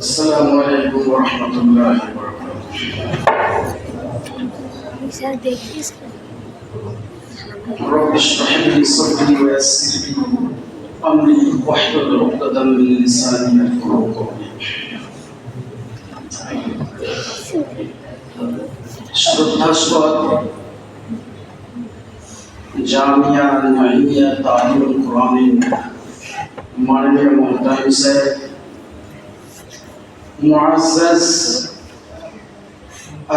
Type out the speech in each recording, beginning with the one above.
السلام عليكم ورحمة الله وبركاته sir দেখিস رب اشرح لي صدري ويسر لي أمري واحلل عقدة من لساني يفقهوا قولي শ্রদ্ধাস্পদ জামিয়া নাইমিয়া তালিমুল কোরআনের মাননীয় মোহতামিম সাহেব মুআজ্জাজ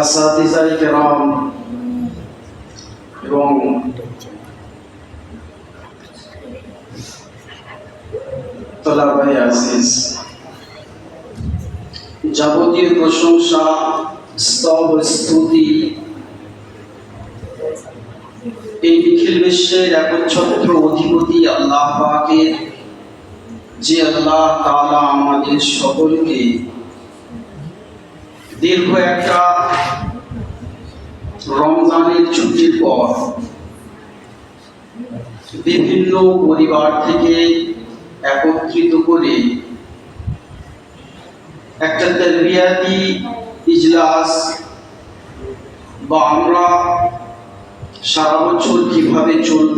আসাতিজাই কেরাম এবং তলাবাই আজিজ। যাবতীয় প্রশংসা, স্তব স্তুতি এই নিখিল বিশ্বের একচ্ছত্র অধিপতি আল্লাহ পাকের, যে আল্লাহ তাআলা আমাদের সকলকে দীর্ঘ একটা রমজানের ছুটির পর বিভিন্ন পরিবার থেকে একত্রিত করে একটা তেরবিয়াতি ইজলাস বা আমরা সারা বছর কীভাবে চলব,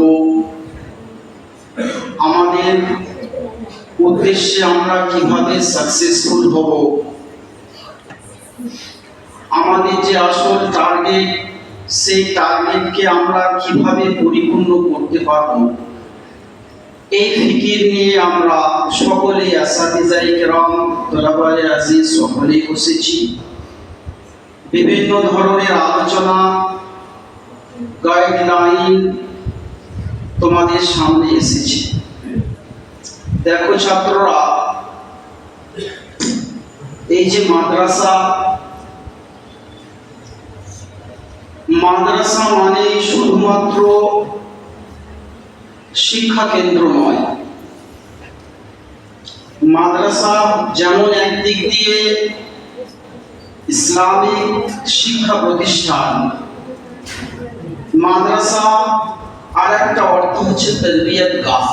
আমাদের উদ্দেশ্যে আমরা কীভাবে সাকসেসফুল হব আমাদের যে আসল টার্গেট সেই টার্গেটকে আমরা কীভাবে পরিপূর্ণ করতে পারব? এই ফিকির নিয়ে আমরা সকলে আসাদিজাই কেরাম বসেছি। বিভিন্ন ধরনের আলোচনা গাইডলাইন তোমাদের সামনে এসেছে। দেখো ছাত্ররা, এই যে মাদ্রাসা মাদ্রাসা মানে শুধুমাত্র শিক্ষা কেন্দ্র নয় মাদ্রাসা যেমন একদিক দিয়ে ইসলামিক শিক্ষা প্রতিষ্ঠান, মাদ্রাসা আর একটা অর্থ হচ্ছে তরবিয়ত গাহ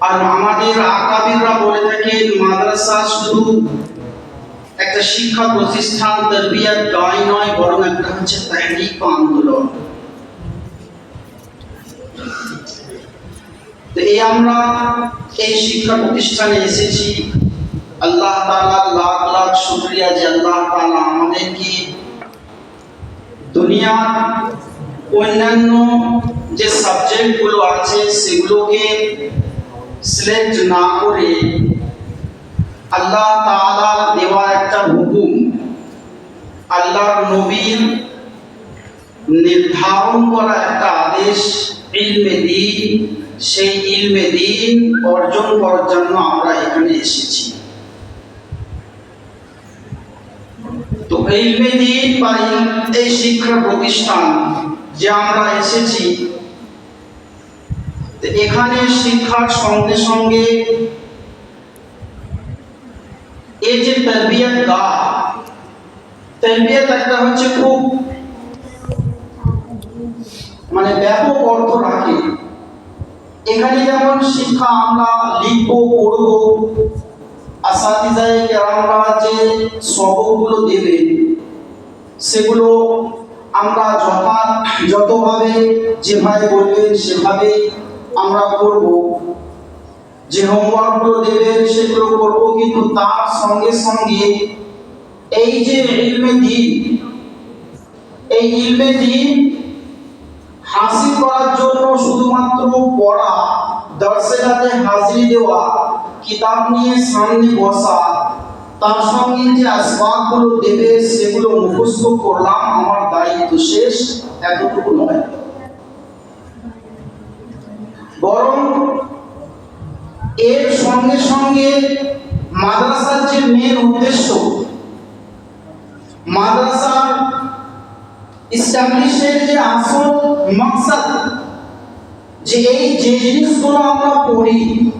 আর আমাদের আকাবিররা বলে থাকেন, মাদ্রাসা শুধু একটা শিক্ষা প্রতিষ্ঠান তরবিয়ত গায় নয়, বরং একটা হচ্ছে তাহরিক আন্দোলন। এই আমরা এই শিক্ষা প্রতিষ্ঠানে এসেছি। আল্লাহ তাআলা লাখ লাখ শুকরিয়া যে আল্লাহ তাআলা আমাদেরকে দুনিয়ার অন্যান্য যে সাবজেক্টগুলো আছে, সেগুলোকে সিলেক্ট না করে আল্লাহ তাআলা দেওয়া একটা হুকুম। আল্লাহর নবীর নির্ধারণ করা একটা আদেশ, ইলমে দিন, সেই ইলমে দিন অর্জন করার জন্য আমরা এখানে এসেছি। তো ইলমে দিন বা এই শিক্ষা প্রতিষ্ঠান যে আমরা এসেছি এখানে শিক্ষার সঙ্গে সঙ্গে এই যে তরবিয়ত গা তরবিয়ত একটা হচ্ছে খুব মানে ব্যাপক অর্থ রাখে। এখানে যেমন শিক্ষা আমরা লিখব, পড়ব আসাতিজায় কেরামরা যে সবকগুলো দেবেন সেগুলো আমরা যথা যতভাবে যেভাবে বলবেন সেভাবে আমরা করব। যে হোমওয়ার্কগুলো দেবেন সেগুলো করব, কিন্তু তার সঙ্গে সঙ্গে এই যে ইলমে দিন, এই ইলমে দিন হাসিল করার জন্য শুধুমাত্র পড়া দর্শনাতে হাজিরি দেওয়া, কিতাব নিয়ে সামনে বসা, তার সঙ্গে যে আসবাবগুলো দেবে, সেগুলো মুখস্থ করলাম, আমার দায়িত্ব শেষ, এতটুকু নয়। বরং এর সঙ্গে সঙ্গে মাদ্রাসার যে মেন উদ্দেশ্য, মাদ্রাসার ইস্টাবলিশের যে আসল মাকসাদ, যে এই যে জিনিসগুলো আমরা পড়ি,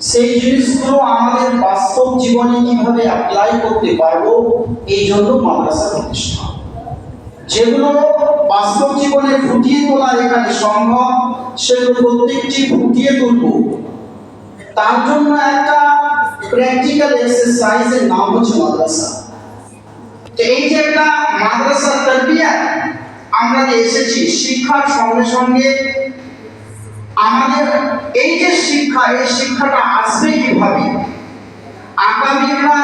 সেই জিনিসগুলো আমাদের বাস্তব জীবনে কীভাবে অ্যাপ্লাই করতে পারব, এই জন্য মাদ্রাসা প্রতিষ্ঠা। যেগুলো বাস্তব জীবনে ফুটিয়ে তোলা এখানে সম্ভব, সেগুলো প্রত্যেকটি ফুটিয়ে তুলব। তার জন্য একটা প্র্যাকটিক্যাল এক্সারসাইজের নাম হচ্ছে মাদ্রাসা। তো এই যে একটা মাদ্রাসা তরবিয়া আমরা যে এসেছি, শিক্ষার সঙ্গে সঙ্গে আমাদের এই যে শিক্ষা, এই শিক্ষাটা আসবে কীভাবে? আগামীরা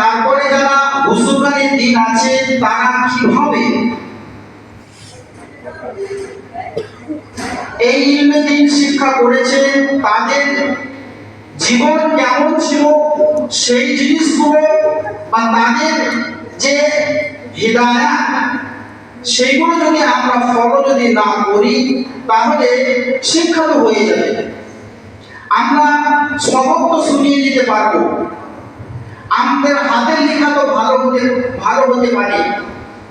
তারপরে যারা বুজুর্গানের দিন আছে, তারা কীভাবে এই ইলমে দিন শিক্ষা করেছে তাদের জীবন কেমন ছিল, সেই জিনিসগুলো বা তাদের যে হৃদয়া, সেইগুলো যদি আমরা ফলো যদি না করি, তাহলে শিক্ষা তো হয়ে যাবে। আমরা সবক তো শুনিয়ে দিতে পারব। আমাদের হাতের লেখা তো ভালো হতে ভালো হতে পারে,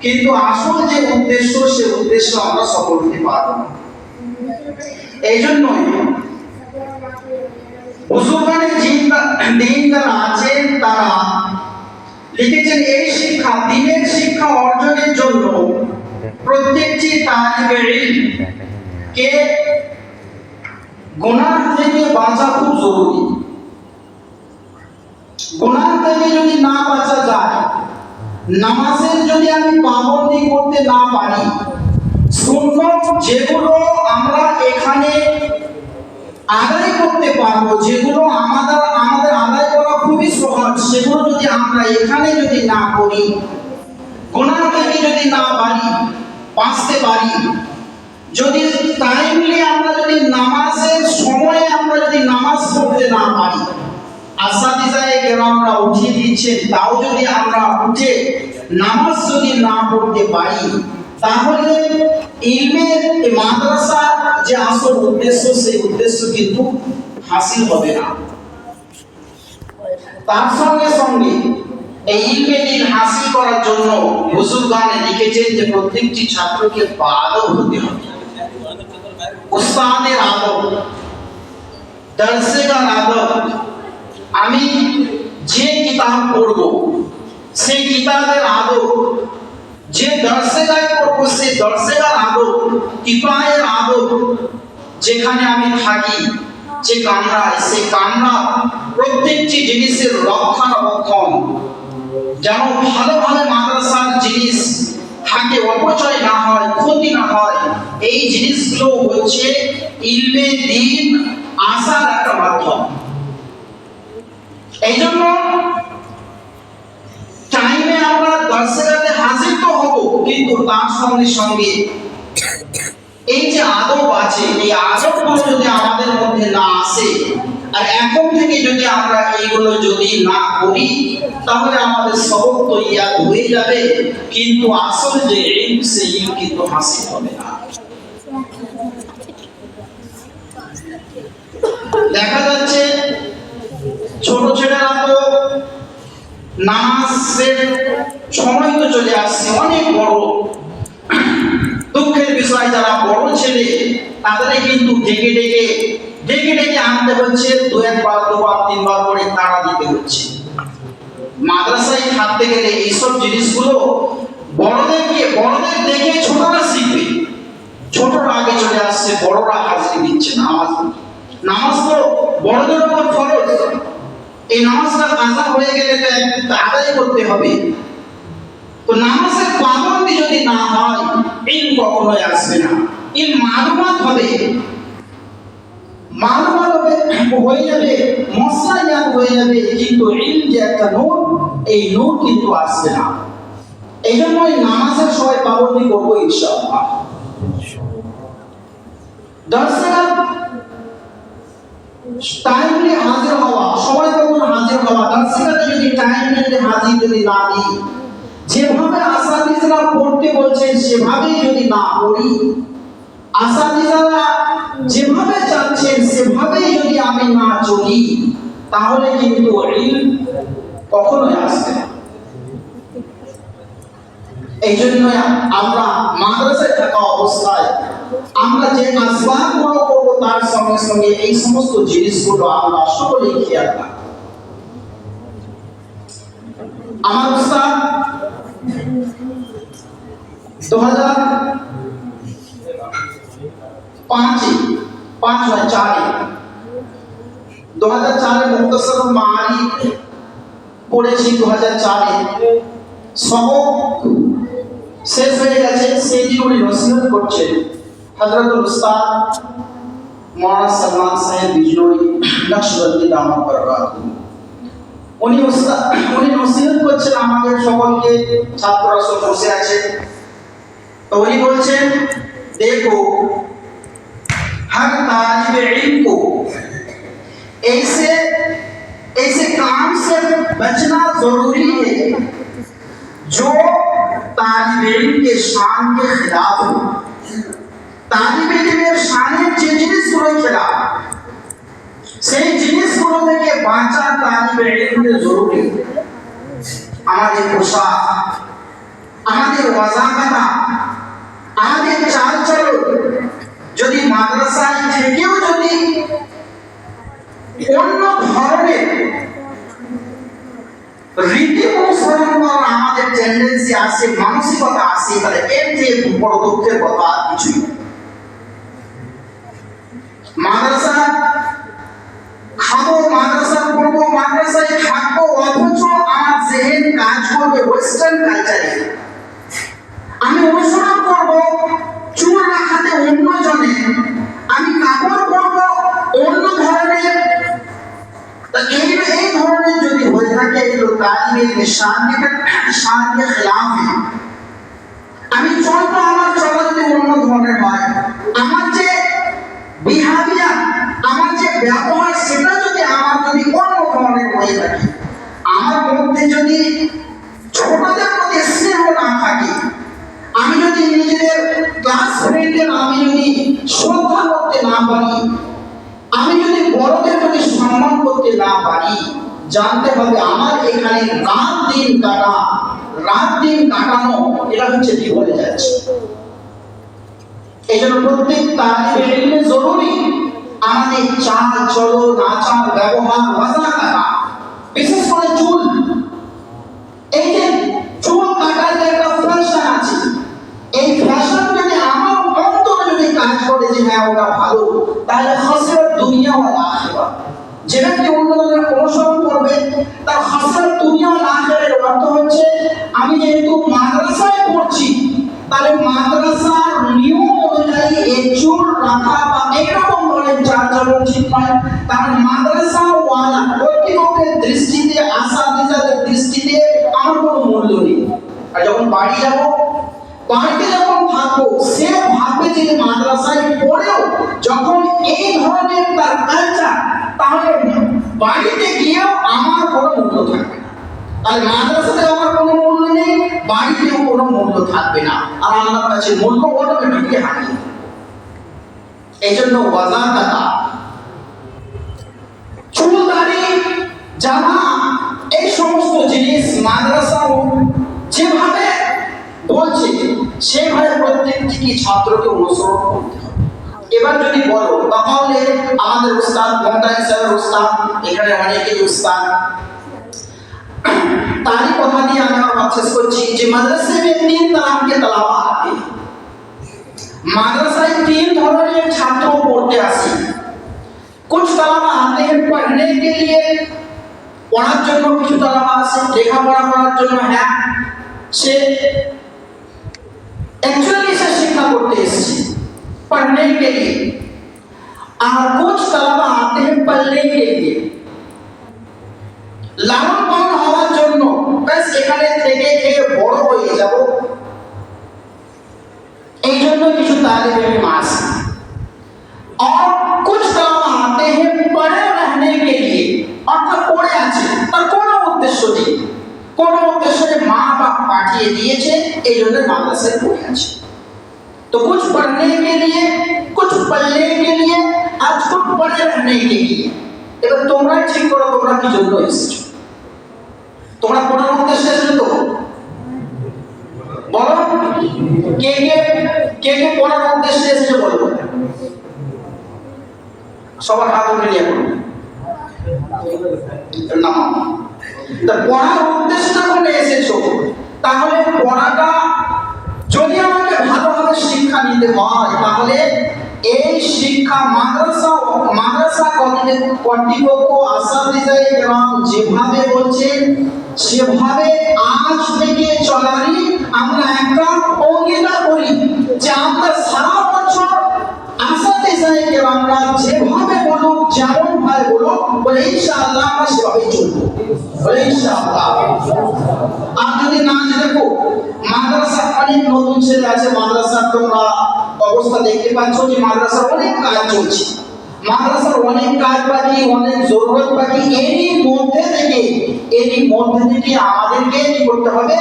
কিন্তু আসল যে উদ্দেশ্য, সে উদ্দেশ্য আমরা সফল হতে পারব না। এই জন্যই আছেন তারা। লিখেছেন, এই শিক্ষা দিনের শিক্ষা অর্জনের জন্য প্রত্যেকটি কে থেকে বাঁচা খুব জরুরি। গুনাহ থেকে যদি না বাঁচা যায়, নামাজের যদি আমি পাবন্দি করতে না পারি, সুন্নত যেগুলো আমরা এখানে আদায় করতে পারব, যেগুলো আমাদের আমাদের আদায় করা খুবই সহজ, সেগুলো যদি আমরা এখানে যদি না করি গোনা থেকে যদি না পারি, বাঁচতে পারি, যদি টাইমলি আমরা যদি নামাজের সময়ে আমরা যদি নামাজ পড়তে না পারি আসাদিজায় আমরা উঠিয়ে দিচ্ছেন তাও যদি আমরা উঠে নামাজ যদি না পড়তে পারি তাহলে ইলমের এই মাদ্রাসার যে আসল উদ্দেশ্য, সেই উদ্দেশ্য কিন্তু হাসিল হবে না। তার সঙ্গে সঙ্গে এই ইলমে দিন হাসিল করার জন্য বুজুর্গানে লিখেছেন যে প্রত্যেকটি ছাত্রকে আদব হতে হবে। উস্তাদের আদব দর্শকের আদব, আমি যে কিতাব পড়ব, সেই কিতাবের আদব যে দর্শকায় পড়ব সেই দর্শকার আদব কিতাবের আদব যেখানে আমি থাকি, যে কামরায় সে কামরা প্রত্যেকটি জিনিসের রক্ষণাবেক্ষণ যেন ভালোভাবে মাদ্রাসার জিনিস থাকে, অপচয় না হয়, ক্ষতি না হয়, এই জিনিসগুলো হচ্ছে ইলমে দিন আসার একটা মাধ্যম। এই জন্য টাইমে আমরা দর্শকাতে হাজির তো হব, কিন্তু তার সঙ্গে সঙ্গে এই যে আদব আছে, এই আদবগুলো যদি আমাদের মধ্যে না আসে, আর এখন থেকে যদি আমরা এইগুলো যদি না করি, তাহলে আমাদের সবক তো ইয়াদ হয়ে যাবে, কিন্তু আসল যে ইলম সে কিন্তু হাসিল হবে না। দেখা যাচ্ছে ছোট ছেলেরা তো নামাজের সময় তো চলে আসছে, অনেক বড়। দুঃখের বিষয়, যারা বড় ছেলে তাদের কিন্তু ডেকে ডেকে ডেকে ডেকে আনতে হচ্ছে, দু একবার, দুবার, তিনবার করে তাড়া দিতে হচ্ছে। মাদ্রাসায় থাকতে গেলে এইসব জিনিসগুলো বড়দেরকে, বড়দের দেখে ছোটরা শিখবে। ছোটরা আগে চলে আসছে, বড়রা হাজির দিচ্ছে নামাজ। নামাজ তো বড়দের উপর ফরজ। এই নামাজটা কাজা হয়ে গেলে আদায় করতে হবে। তো নামাজের পাবন্দি যদি না হয় ইল কখনোই আসবে না। ইল মালুমাত হবে। মালুমাত কিন্তু ইল না এই জন্য এই নামাজের সময় পাবন্দি করব ইনশাআল্লাহ। টাইমলি হাজির হওয়া সময় মতন হাজির হওয়া, তার দর্শকাতে যদি টাইমলি হাজির যদি না দিই, যেভাবে আসাদিজরা পড়তে বলছেন সেভাবেই যদি না পড়ি আসাদিজরা যেভাবে চাচ্ছেন সেভাবেই যদি আমি না চলি, তাহলে কিন্তু ইলম কখনোই আসবে না। এই জন্য আমরা মাদ্রাসায় থাকা অবস্থায় আমরা যে আসবাবগুলো করব তার সঙ্গে সঙ্গে এই সমস্ত জিনিসগুলো আমরা সকলেই খেয়াল রাখব। আমার উস্তাদ, দু হাজার পাঁচে, পাঁচ চারে, দু হাজার চারে মুক্তসর মারি পড়েছি দু হাজার চারে। সবক শেষ হয়ে গেছে সেই দিন হজরতুল উস্তাদ মৌলানা সলমান সাহেব বিজনৌরি নকশবন্দি দামা বরবাদ উনি উস্তাদ উনি নসিহত করছেন আমাদের সকলকে ছাত্ররা সব বসে আছে তো উনি বলছেন দেখো हर तालिब इल्म को ऐसे ऐसे काम से बचना जरूरी है जो तालिब इल्म के शान के खिलाफ हो তালিব ইলমের শানের যে জিনিসগুলো খেলাফ সেই জিনিসগুলো থেকে বাঁচা তালিব ইলমের জরুরি আমাদের পোশাক, আমাদের ওয়াজাকাতা, আমাদের চাল চলন যদি মাদ্রাসায় থেকেও যদি অন্য ধরনের রীতি অনুসরণ করার আমাদের টেন্ডেন্সি আসে মানসিকতা আসে তাহলে এর থেকে বড় দুঃখের কথা কিছুই। মাদ্রাসা, খাব মাদ্রাসা, পড়ব মাদ্রাসায় থাকব, অথচ আমার জেহেন কাজ করবে ওয়েস্টার্ন কালচারে আমি অনুসরণ করব, চুল রাখাতে অন্য জনে, আমি কাপড় পরব অন্য ধরনের। এই এই ধরনের যদি হয়ে থাকে এগুলো তালিমের শান্তিকে শান্তির খেলাফে। আমি চলবো আমার চলা যদি অন্য ধরনের হয়। আমার মধ্যে যদি ছোটদের প্রতি স্নেহ না থাকে, আমি যদি নিজেদের ক্লাস ফ্রেন্ডের আমি যদি শ্রদ্ধা করতে না পারি, আমি যদি বড়দের প্রতি সম্মান করতে না পারি, জানতে হবে আমার এখানে রাত দিন কাটা, রাত দিন কাটানো, এটা হচ্ছে বিফলে যাচ্ছে। এই জন্য প্রত্যেক ইলমে জরুরি আমাদের চাল, চলো আচার ব্যবহার ওয়াজা কাটা বিশেষ করে চুল এই যে চুল কাটার যে একটা ফ্যাশন আছে এই ফ্যাশন যদি আমার অন্তরে যদি করে যে হ্যাঁ ওটা ভালো। তাহলে হাসিরাত দুনিয়া ও আখিরা যে ব্যক্তি অনুসরণ করবে, তার হাসিরাত দুনিয়া ও আখিরার অর্থ হচ্ছে, আমি যেহেতু মাদ্রাসায় পড়ছি, তাহলে মাদ্রাসার নিয়ম অনুযায়ী এই রাখা বা এইরকম ধরনের চাল চলন ঠিক নয়। কারণ মাদ্রাসা ওয়ালা কর্তৃপক্ষের দৃষ্টিতে আসাদিজাদের দৃষ্টিতে আমার কোনো মূল্য নেই। আর যখন বাড়ি যাব, বাড়িতে যখন সে ভাববে যে মাদ্রাসায় পড়েও যখন এই ধরনের তার কালচার তাহলে বাড়িতে গিয়েও আমার কোনো মূল্য থাকবে মাদ্রাসাতে আমার কোনো মূল্য নেই, বাড়িতেও কোনো মূল্য থাকবে না। আর কাছে মূল্য হারিয়ে এই জন্য জামা, এই সমস্ত জিনিস মাদ্রাসা যেভাবে বলছে, সেভাবে কি ছাত্রকে অনুসরণ করতে হবে? এবার যদি বলো, তাহলে আমাদের উস্তাদ মমতা ইসলামের উস্তাদ, এখানে অনেকেই উস্তাদ। তারই কথা দিয়ে আমি আমার শেষ করছি যে, মাদ্রাসায় তিন তালামকে তালা আতে মাদ্রাসায় তিন ধরনের ছাত্র পড়তে আসে। কুছ তালামা আতে পড়নে কে লিয়ে পড়ার জন্য কিছু তালামা আছে, লেখাপড়া করার জন্য হ্যাঁ সে एक्चुअली से शिक्षा করতে এসেছে पढ़ने के लिए और कुछ तलबा आते हैं पढ़ने के लिए লালন পালন হওয়ার জন্য ব্যাস এখানে থেকে থেকে বড় হয়ে যাব এই জন্য কিছু তালিব इल्म আসে और कुछ तलबा आते हैं पढ़े रहने के लिए অর্থাৎ পড়ে আছে তার কোনো উদ্দেশ্য নেই কোনো উদ্দেশ্যে মা বাপ পাঠিয়ে দিয়েছে এই জন্য মাদ্রাসায় পড়ে আছে तो कुछ पढ़ने के लिए कुछ पढ़ने के लिए आज कुछ पढ़े रहने के लिए এবার তোমরা ঠিক করো তোমরা কি জন্য এসেছো তোমরা পড়ার উদ্দেশ্যে এসেছো তো বলো কে কে কে কে পড়ার উদ্দেশ্যে এসেছো বলো সবার হাত উঠে নিয়ে করো নাম তা পড়ার উদ্দেশ্যে যখন এসেছো তাহলে পড়াটা যদি আমাকে ভালোভাবে শিক্ষা নিতে হয়, তাহলে এই শিক্ষা মাদ্রাসা মাদ্রাসা কর্তৃ- কর্তৃপক্ষ আসাদিজাই গ্রাম যেভাবে বলছেন সেভাবে আজ থেকে চলারই আমরা একটা অঙ্গীকার করি যে আমরা সারা বছর আসাদিজাই গ্রামরা যেভাবে বলুক যেমন ভাবে বলুক, বলে ইনশাআল্লাহ আমরা সেভাবেই চলবো। বলে ইনশাআল্লাহ। আর যদি না দেখো অনেক নতুন ছেলে আছে, মাদ্রাসার তোমরা অবস্থা দেখতে পাচ্ছ যে মাদ্রাসার অনেক কাজ চলছে। মাদ্রাসার অনেক কাজ বাকি, অনেক জরুরত বাকি, এরই মধ্যে থেকে, এরই মধ্যে থেকে আমাদেরকে কি করতে হবে?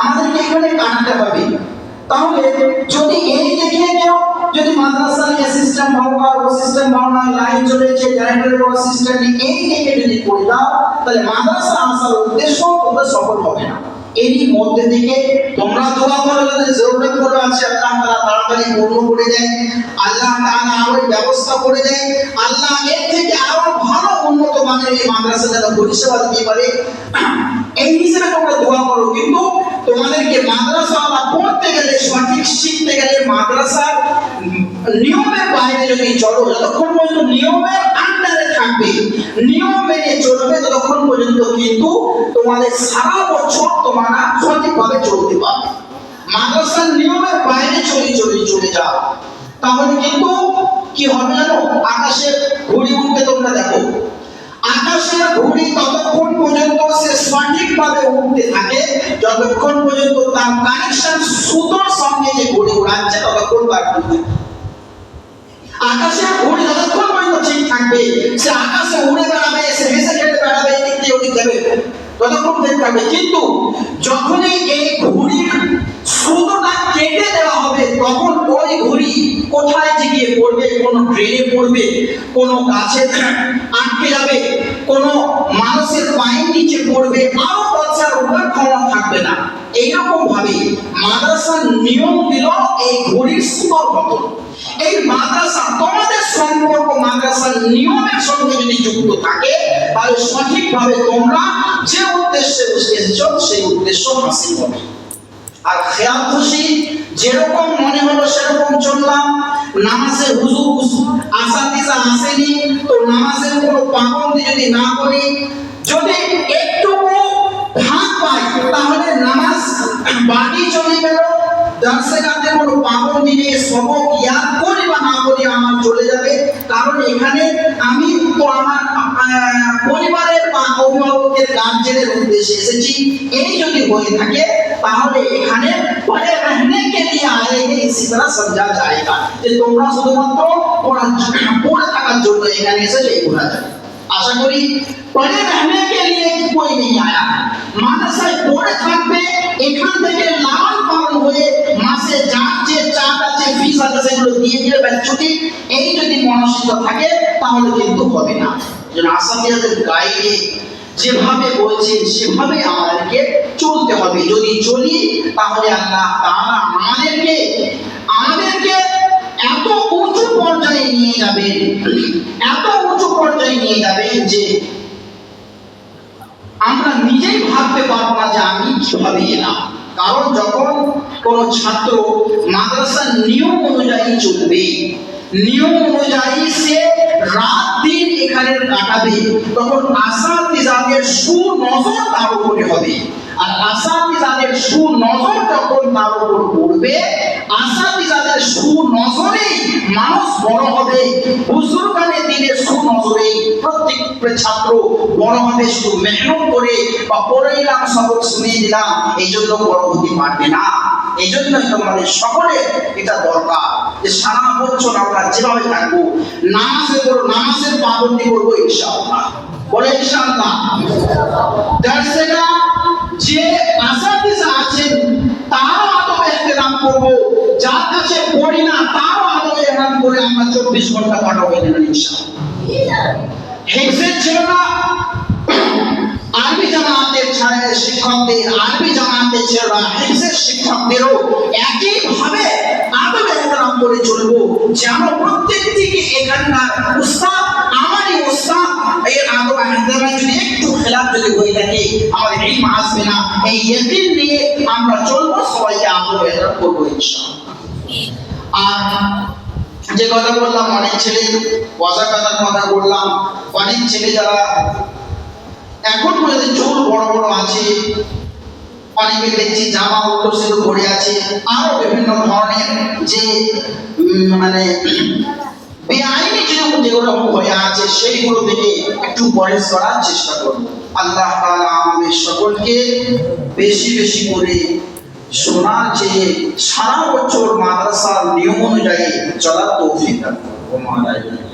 আমাদেরকে এখানে কাটতে হবে। তাহলে যদি এই দেখে কেউ যদি মাদ্রাসার এই সিস্টেম ভালো না ও সিস্টেম ভালো না লাইন চলেছে কোনো সিস্টেম নেই, এই দেখে যদি করে দাও, তাহলে মাদ্রাসা আসার উদ্দেশ্য তোমরা সফল হবে না। এরই মধ্যে তোমরা দোয়া করো যাদের জরুরতগুলো আছে, আল্লাহ তাড়াতাড়ি পূর্ণ করে দেয়। আল্লাহ আরও ব্যবস্থা করে দেয়। আল্লাহ এর থেকে আরও ভালো উন্নত মানের এই মাদ্রাসা যেন পরিষেবা দিতে পারে। এই হিসেবে তোমরা দোয়া করো, কিন্তু তোমাদেরকে মাদ্রাসা পড়তে গেলে, সঠিক শিখতে গেলে মাদ্রাসার নিয়মের বাইরে যদি চলো, যতক্ষণ পর্যন্ত নিয়মের আন্ডারে থাকবে। নিয়ম মেনে চলবে ততক্ষণ পর্যন্ত কিন্তু তোমাদের সারা বছর তোমরা সঠিকভাবে চলতে পারবে। মাদ্রাসার নিয়মের বাইরে চলে চলে চলে যাও। তাহলে কিন্তু কি হবে জানো? আকাশের ঘুড়ি উঠতে তোমরা দেখো। আকাশের ঘুড়ি ততক্ষণ পর্যন্ত সে সঠিকভাবে উঠতে থাকে, যতক্ষণ পর্যন্ত তার কানেকশন সুতোর সঙ্গে যে ঘুড়ি উড়াচ্ছে ততক্ষণ তার আকাশের ঘুড়ি পর্যন্ত ঠিক থাকবে, সে আকাশে উড়ে বেড়াবে, সে হেসে খেলে বেড়াবে, এদিক ওদিক যাবে। ততক্ষণ ঠিক থাকবে। কিন্তু যখনই এই ঘুড়ির সুতোটা কেটে দেওয়া হবে, তখন ওই ঘুড়ি কোথায় যে গিয়ে পড়বে? কোন ট্রেনে পড়বে, কোন গাছে আটকে যাবে, কোন মানুষের পায়ের নিচে পড়বে আরও বাচ্চার উপর ক্ষমতা থাকবে না। এইরকম ভাবে মাদ্রাসার নিয়ম দিল এই ঘড়ির সুতোর মতন এই মাদ্রাসা, তোমাদের সম্পর্ক মাদ্রাসার নিয়মের সঙ্গে যদি যুক্ত থাকে, তাহলে সঠিকভাবে তোমরা যে উদ্দেশ্যে এসেছ, সেই উদ্দেশ্য হাসিল হবে। আর খেয়াল খুশি, যেরকম মনে হলো সেরকম চললাম। নামাজে আসাদিসা আসেনি, তো নামাজের কোনো পাবন্দি যদি না করি, যদি একটুকু ভাগ পাই, তাহলে নামাজ বাড়ি চলে গেল। দর্শকাতে কোনো পাবন্দি নেই, সবক ইয়াদ যাবে কারণ এখানে আমি তো আমার পরিবারের বা অভিভাবকের গার্জেনের উদ্দেশ্যে এসেছি। এই যদি হয়ে থাকে, তাহলে এখানে পরে রহনেকে নিয়ে আয়েগে ইসি দ্বারা সমঝা যায়গা যে তোমরা শুধুমাত্র পড়া পড়ে থাকার জন্য এখানে এসেছে, এই বোঝা যাবে আশা করি পরে রহনেকে নিয়ে কই নেই আয়া। মাদ্রাসায় পড়ে থাকবে, এখান থেকে লাল পাল হয়ে মাস যার যে চাট আছে ফিস আছে, সেগুলো দিয়ে দিয়ে ব্যাস ছুটি। এই যদি মনস্থিত থাকে, তাহলে কিন্তু হবে না। আসামিয়াদের গাইডে যেভাবে বলছেন, সেভাবে আমাদেরকে চলতে হবে। যদি চলি, তাহলে আল্লাহ তাআলা আমাদেরকে আমাদেরকে এত উঁচু পর্যায়ে নিয়ে যাবেন, এত উঁচু পর্যায়ে নিয়ে যাবেন যে আমরা নিজেই ভাবতে পারব না যে আমি কীভাবে এলাম। কারণ যখন কোন ছাত্র মাদ্রাসার নিয়ম অনুযায়ী চলবে, নিয়ম অনুযায়ী সে রাত দিন এখানে কাটাবে, তখন আসাতিজাদের সুনজর তার উপরে হবে। আর আসাতিজাদের সুনজর যখন তার উপর পড়বে আসাতিজাদের সুনজরেই মানুষ বড় হবে বুজুর্গানের দিনের সুনজরে প্রত্যেক ছাত্র বড় হবে, শুধু মেহনত করে বা পড়ে এলাম, সবক শুনিয়ে দিলাম এই জন্য বড় হতে পারবে না। এই জন্যই তোমাদের সকলের এটা দরকার যে সারা বছর আমরা যেভাবে থাকব নামাজে করো নামাজের পাবন্দি করব ইনশাআল্লাহ। বলে ইনশাআল্লাহ। দর্শকা যে আসাদিসা আছেন তারও আদবে এহতেরাম করব। যার কাছে পড়ি না তারও আদবে এহতেরাম করে আমরা চব্বিশ ঘণ্টা কাটাবো ইনশাআল্লাহ। হেফজের ছিল না। আরবি জামাতের শিক্ষকদের আরবি জামাতের ছেলেরা হেফজের শিক্ষকদেরও একইভাবে আদব এহতেরাম করে চলবো, যেন প্রত্যেক দিকে এখানকার উস্তাদ, আমারই উস্তাদ আদব এহতেরাম যদি একটু খেলাপ যদি হয়ে থাকে এই আসবে না। এই নিয়ে আমরা চলবো, সবাইকে আদব এহতেরাম করব আর যে কথা বললাম, অনেক ছেলে কথা বললাম, অনেক ছেলে যারা এখন পর্যন্ত চুল বড় বড় আছে, অনেকে দেখছি জামা উল্টো সেতু পরে আছে, আরও বিভিন্ন ধরনের যে মানে বেআইনি যে যেগুলো হয়ে আছে সেইগুলো থেকে একটু পরেশ করার চেষ্টা করব আল্লাহ তাআলা আমাদের সকলকে বেশি বেশি করে শোনার চেয়ে সারা বছর মাদ্রাসার নিয়ম অনুযায়ী চলার তৌফিক। ওমা রাইজুল